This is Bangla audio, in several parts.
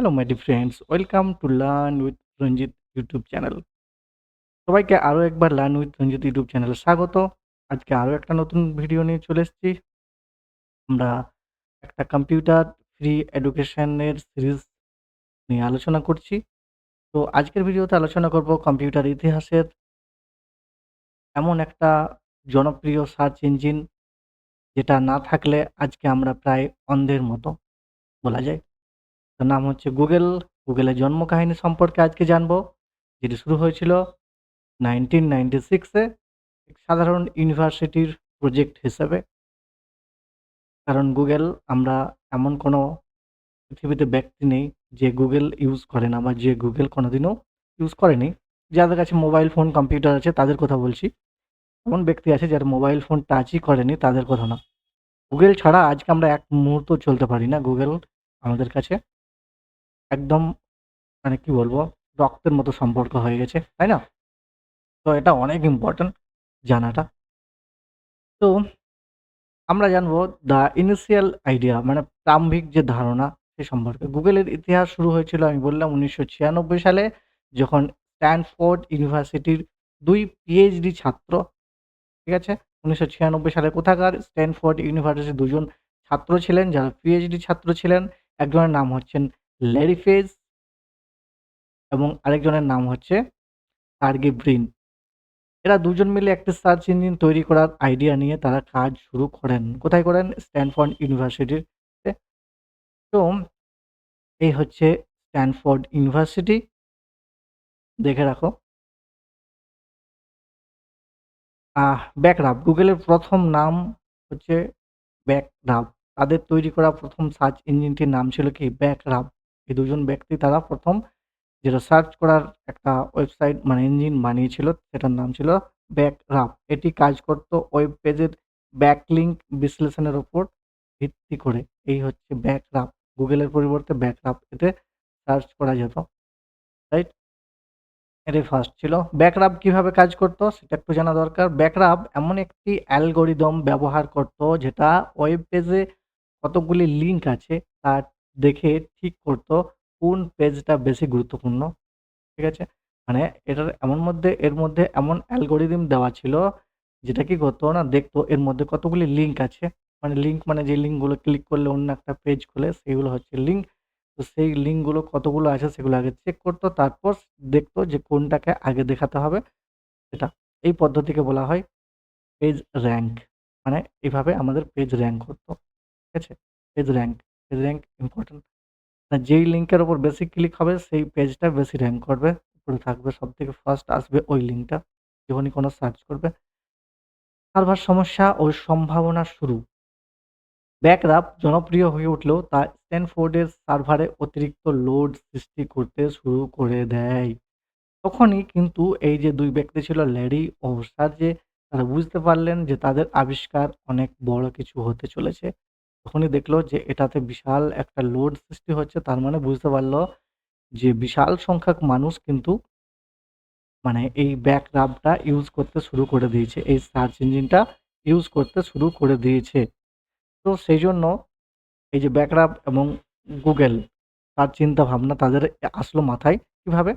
Hello my dear friends welcome to learn with Ranjit YouTube channel সবাইকে আরও একবার লার্ন উইথ রঞ্জিত ইউটিউব চ্যানেলে স্বাগত। আজকে আরও একটা নতুন ভিডিও নিয়ে চলে এসেছি। আমরা একটা কম্পিউটার ফ্রি এডুকেশনের সিরিজ নিয়ে আলোচনা করছি। তো আজকের ভিডিওতে আলোচনা করব কম্পিউটার ইতিহাসের। এমন একটা জনপ্রিয় সার্চ ইঞ্জিন যেটা না থাকলে আজকে আমরা প্রায় অন্ধের মতো, বলা যায়। তার নাম হচ্ছে গুগল। গুগলের জন্ম কাহিনী সম্পর্কে আজকে জানব, যেটি শুরু হয়েছিল নাইনটিন নাইনটি সিক্সে সাধারণ ইউনিভার্সিটির প্রজেক্ট হিসেবে। কারণ গুগল, আমরা এমন কোনো পৃথিবীতে ব্যক্তি নেই যে গুগল ইউজ করে না বা যে গুগল কোনোদিনও ইউজ করেনি। যাদের কাছে মোবাইল ফোন, কম্পিউটার আছে, তাদের কথা বলছি। এমন ব্যক্তি আছে যারা মোবাইল ফোন টাচই করেনি, তাদের কথা না। গুগল ছাড়া আজকে আমরা এক মুহূর্ত চলতে পারি না, গুগল আমাদের কাছে। একদম মানে কি বলব, রক্তের মতো সম্পর্ক হয়ে গেছে, তাই না? তো এটা অনেক ইম্পর্ট্যান্ট জানাটা। তো আমরা জানব দ্য ইনিশিয়াল আইডিয়া মানে প্রারম্ভিক যে ধারণা সে সম্পর্কে। গুগলের ইতিহাস শুরু হয়েছিল আমি বললাম উনিশশো ছিয়ানব্বই সালে, যখন স্ট্যানফোর্ড ইউনিভার্সিটির দুই পিএইচডি ছাত্র, ঠিক আছে? উনিশশো ছিয়ানব্বই সালে কোথাকার? স্ট্যানফোর্ড ইউনিভার্সিটির দুজন ছাত্র ছিলেন, যারা পিএইচডি ছাত্র ছিলেন। একজনের নাম হচ্ছেন ল্যারি ফেজ এবং আরেকজনের নাম হচ্ছে সার্গি ব্রিন এরা দুজন মিলে একটি সার্চ ইঞ্জিন তৈরি করার আইডিয়া নিয়ে তারা কাজ শুরু করেন। কোথায় করেন? স্ট্যানফোর্ড ইউনিভার্সিটিতে তো। এই হচ্ছে স্ট্যানফোর্ড ইউনিভার্সিটি দেখে রাখো। ব্যাকরাপ গুগলের প্রথম নাম হচ্ছে ব্যাকরাপ তাদের তৈরি করা প্রথম সার্চ ইঞ্জিনটির নাম ছিল কি? ব্যাকরাপ এই দুজন ব্যক্তি তারা প্রথম যেটা সার্চ করার একটা ওয়েবসাইট মানে ইঞ্জিন বানিয়েছিল, সেটার নাম ছিল ব্যাকরাপ এটি কাজ করত ওয়েব পেজের ব্যাকলিঙ্ক বিশ্লেষণের ওপর ভিত্তি করে। এই হচ্ছে ব্যাকরাপ গুগলের পরিবর্তে ব্যাকরাপ এতে সার্চ করা যেত। রাইট এটাই ফার্স্ট ছিল। ব্যাকরাপ কীভাবে কাজ করতো, সেটা একটু জানা দরকার। ব্যাকরাপ এমন একটি অ্যালগোরিদম ব্যবহার করত, যেটা ওয়েব পেজে কতগুলি লিঙ্ক আছে তা দেখে ঠিক করতো কোন পেজটা বেশি গুরুত্বপূর্ণ, ঠিক আছে? মানে এটার এমন মধ্যে, এর মধ্যে এমন অ্যালগোরিদম দেওয়া ছিল যেটা কি করতো না, দেখতো এর মধ্যে কতগুলি লিঙ্ক আছে। মানে লিঙ্ক মানে যে লিঙ্কগুলো ক্লিক করলে অন্য একটা পেজ খুলে, সেগুলো হচ্ছে লিঙ্ক তো সেই লিঙ্কগুলো কতগুলো আছে সেগুলো আগে চেক করতো, তারপর দেখতো যে কোনটাকে আগে দেখাতে হবে। সেটা এই পদ্ধতিকে বলা হয় পেজ র্যাঙ্ক মানে এইভাবে আমাদের পেজ র্যাঙ্ক করতো, ঠিক আছে? পেজ র্যাঙ্ক র্যাঙ্ক ইম্পর্টেন্ট যেই লিঙ্কের ওপর বেশি ক্লিক হবে, সেই পেজটা বেশি র্যাঙ্ক করবে। উপরে থাকবে সব থেকে ফার্স্ট আসবে ওই লিঙ্কটা যখনই কোনো সার্চ করবে। সার্ভার সমস্যা ও সম্ভাবনা শুরু। ব্যাকরাপ জনপ্রিয় হয়ে উঠলেও তা স্ট্যানফোর্ডের সার্ভারে অতিরিক্ত লোড সৃষ্টি করতে শুরু করে দেয়। তখনই কিন্তু এই যে দুই ব্যক্তি ছিল ল্যারি ও সার্জে তারা বুঝতে পারলেন যে তাদের আবিষ্কার অনেক বড় কিছু হতে চলেছে। তখনই দেখল যে এটাতে বিশাল একটা লোড সৃষ্টি হচ্ছে, তার মানে বুঝতে পারল যে বিশাল সংখ্যক মানুষ কিন্তু মানে এই ব্যাক রাবটা ইউজ করতে শুরু করে দিয়েছে, এই সার্চ ইঞ্জিনটা ইউজ করতে শুরু করে দিয়েছে। তো সেই জন্য এই যে ব্যাকরাপ এবং গুগল তার চিন্তা ভাবনা তাদের আসলো মাথায় কীভাবে?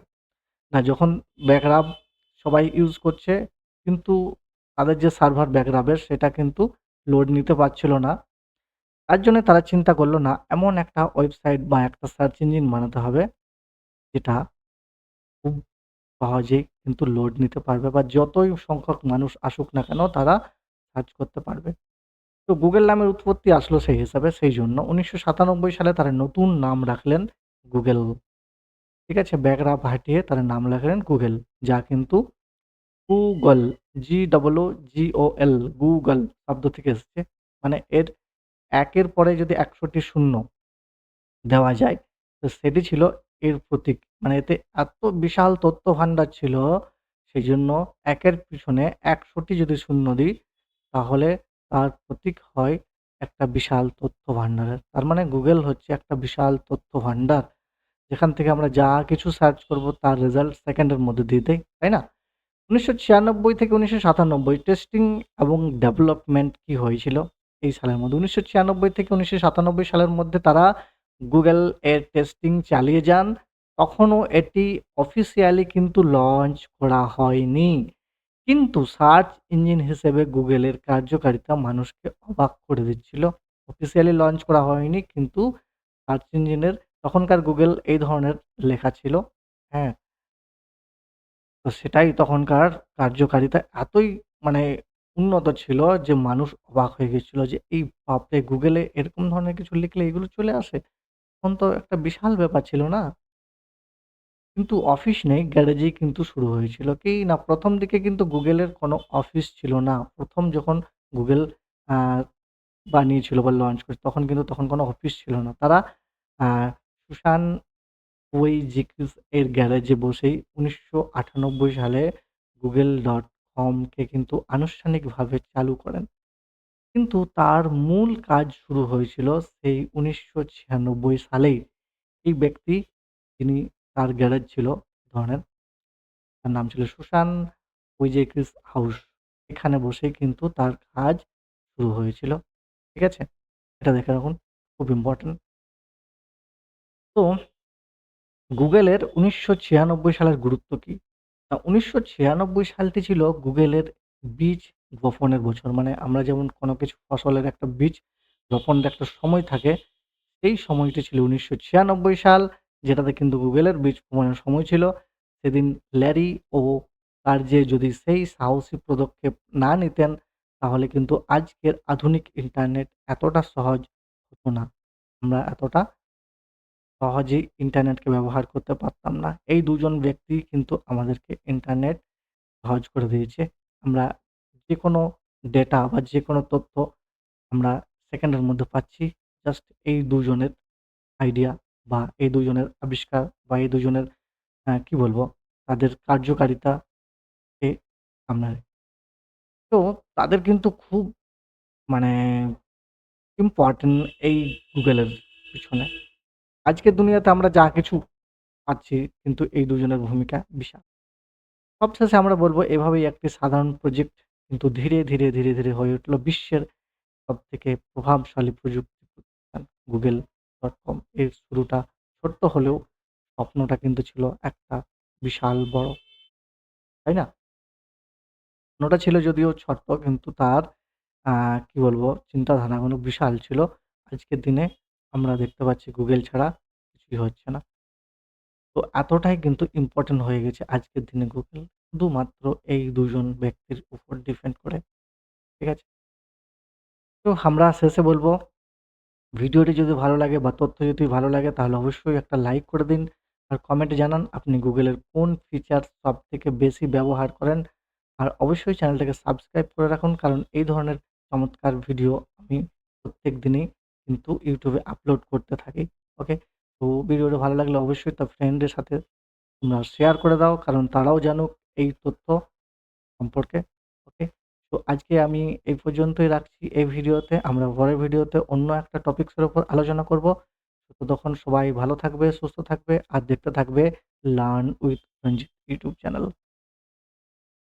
না, যখন ব্যাকরাপ সবাই ইউজ করছে, কিন্তু তাদের যে সার্ভার ব্যাকরাপের সেটা কিন্তু লোড নিতে পারছিল না। তার জন্য তারা চিন্তা করল, না, এমন একটা ওয়েবসাইট বা একটা সার্চ ইঞ্জিন বানাতে হবে, যেটা খুব সহজেই কিন্তু লোড নিতে পারবে বা যতই সংখ্যক মানুষ আসুক না কেন তারা সার্চ করতে পারবে। তো গুগল নামের উৎপত্তি আসলো সেই হিসাবে, সেই জন্য উনিশশো সাতানব্বই সালে তারা নতুন নাম রাখলেন গুগল ঠিক আছে ব্যাকরাপ হাটিয়ে তারা নাম রাখলেন গুগল যা কিন্তু গুগল জি ডবলও জি ও এল গুগল শব্দ থেকে এসেছে। মানে এর একের পরে যদি একশোটি শূন্য দেওয়া যায়, তো সেটি ছিল এর প্রতীক। মানে এতে এত বিশাল তথ্য ভাণ্ডার ছিল সেই জন্য একের পিছনে একশোটি যদি শূন্য দিই, তাহলে তার প্রতীক হয় একটা বিশাল তথ্য ভাণ্ডারের তার মানে গুগল হচ্ছে একটা বিশাল তথ্য ভাণ্ডার যেখান থেকে আমরা যা কিছু সার্চ করব, তার রেজাল্ট সেকেন্ডের মধ্যে দিয়ে দেয় তাই না? উনিশশো ছিয়ানব্বই থেকে উনিশশো সাতানব্বই টেস্টিং এবং ডেভেলপমেন্ট কি হয়েছিল? এই সালের মধ্যে উনিশশো ছিয়ানব্বই থেকে উনিশশো সাতানব্বই সালের মধ্যে তারা গুগল এর টেস্টিং চালিয়ে যান, তখনও এটি অফিসিয়ালি কিন্তু লঞ্চ করা হয়নি। কিন্তু সার্চ ইঞ্জিন হিসেবে গুগলের কার্যকারিতা মানুষকে অবাক করে দিচ্ছিল। অফিসিয়ালি লঞ্চ করা হয়নি কিন্তু সার্চ ইঞ্জিনের তখনকার গুগল এই ধরনের লেখা ছিল। হ্যাঁ? তো সেটাই তখনকার কার্যকারিতা এতই মানে উন্নত ছিল যে মানুষ অবাক হয়ে গেছিল যে, এই বাপরে! এ এরকম ধরনের কিছু লিখলে এগুলো চলে আসে? তখন তো একটা বিশাল ব্যাপার ছিল না? কিন্তু অফিস নেই, গ্যারেজেই কিন্তু শুরু হয়েছিল। কি না প্রথম দিকে কিন্তু গুগলের কোনো অফিস ছিল না। প্রথম যখন গুগল বানিয়েছিল বা লঞ্চ করে তখন কিন্তু তখন কোনো অফিস ছিল না। তারা আ সুসান ওয়েইজিকিস এর গ্যারেজে বসেই ১৯৯৮ সালে google.com কে কিন্তু আনুষ্ঠানিকভাবে চালু করেন। কিন্তু তার মূল কাজ শুরু হয়েছিল সেই ১৯৯৬ সালেই। এই ব্যক্তি যিনি তার গ্যারেজ ছিল ধরনের তার নাম ছিল সুসান ওয়েইজিকিস হাউস। এখানে বসেই কিন্তু তার কাজ শুরু হয়েছিল। ঠিক আছে? এটা দেখে রাখুন, খুব ইম্পর্টেন্ট তো গুগলের উনিশশো ১৯৯৬ সালের গুরুত্ব কি? আ ১৯৯৬ সালটি ছিল গুগলের বীজ বপনের বছর। মানে আমরা যেমন কোনো কিছু ফসলের একটা বীজ রোপণের একটা সময় থাকে, সেই সময়টি ছিল ১৯৯৬ সাল যেটাতে কিন্তু গুগলের বীজ বপনের সময় ছিল। সেদিন ল্যারি ও তার যে যদি সেই সাহসী পদক্ষেপ না নিতেন তাহলে কিন্তু আজকের আধুনিক ইন্টারনেট এতটা সহজ হতো না। আমরা এতটা সহজেই ইন্টারনেটকে ব্যবহার করতে পারতাম না। এই দুজন ব্যক্তি কিন্তু আমাদেরকে ইন্টারনেট সহজ করে দিয়েছে। আমরা যে কোনো ডেটা বা যে কোনো তথ্য আমরা সেকেন্ডের মধ্যে পাচ্ছি। জাস্ট এই দুজনের আইডিয়া বা এই দুজনের আবিষ্কার বা এই দুজনের কি বলব? তাদের কার্যকারিতাকে সামনে তো তাদের কিন্তু খুব মানে ইম্পোর্টেন্ট এই গুগলের পিছনে। আজকের দুনিয়াতে আমরা যা কিছু পাচ্ছি কিন্তু এই দুজনের ভূমিকা বিশাল। সবশেষে আমরা বলব এভাবেই একটি সাধারণ প্রজেক্ট কিন্তু ধীরে, ধীরে, ধীরে, ধীরে হয়ে উঠল বিশ্বের সবথেকে প্রভাবশালী প্রযুক্তি প্রতিষ্ঠান কম এর শুরুটা ছোট্ট হলেও স্বপ্নটা কিন্তু ছিল একটা বিশাল বড়। তাই না? স্বপ্নটা ছিল যদিও ছোট্ট কিন্তু তার কি বলব চিন্তাধারাগুলো বিশাল ছিল। আজকের দিনে আমরা দেখতে পাচ্ছি গুগল ছাড়া কিছুই হচ্ছে না। তো এতটাই কিন্তু ইম্পর্টেন্ট হয়ে গেছে আজকের দিনে গুগল শুধুমাত্র এই দুজন ব্যক্তির উপর ডিপেন্ড করে। ঠিক আছে? তো আমরা শেষে বলব, ভিডিওটি যদি ভালো লাগে বা তথ্য যদি ভালো লাগে, তাহলে অবশ্যই একটা লাইক করে দিন। আর কমেন্টে জানান আপনি গুগলের কোন ফিচার সব থেকে বেশি ব্যবহার করেন। আর অবশ্যই চ্যানেলটাকে সাবস্ক্রাইব করে রাখুন, কারণ এই ধরনের চমৎকার ভিডিও আমি প্রত্যেক দিনই কিন্তু ইউটিউবে আপলোড করতে থাকি। ওকে? তো ভিডিওটা ভালো লাগলে অবশ্যই তার ফ্রেন্ডের সাথে তোমরা শেয়ার করে দাও কারণ তারাও জানুক এই তথ্য সম্পর্কে। ওকে? তো আজকে আমি এই পর্যন্তই রাখছি এই ভিডিওতে। আমরা পরের ভিডিওতে অন্য একটা টপিকস এর উপর আলোচনা করব। ততক্ষণ সবাই ভালো থাকবে, সুস্থ থাকবে আর দেখতে থাকবে learn with Ranjit YouTube channel.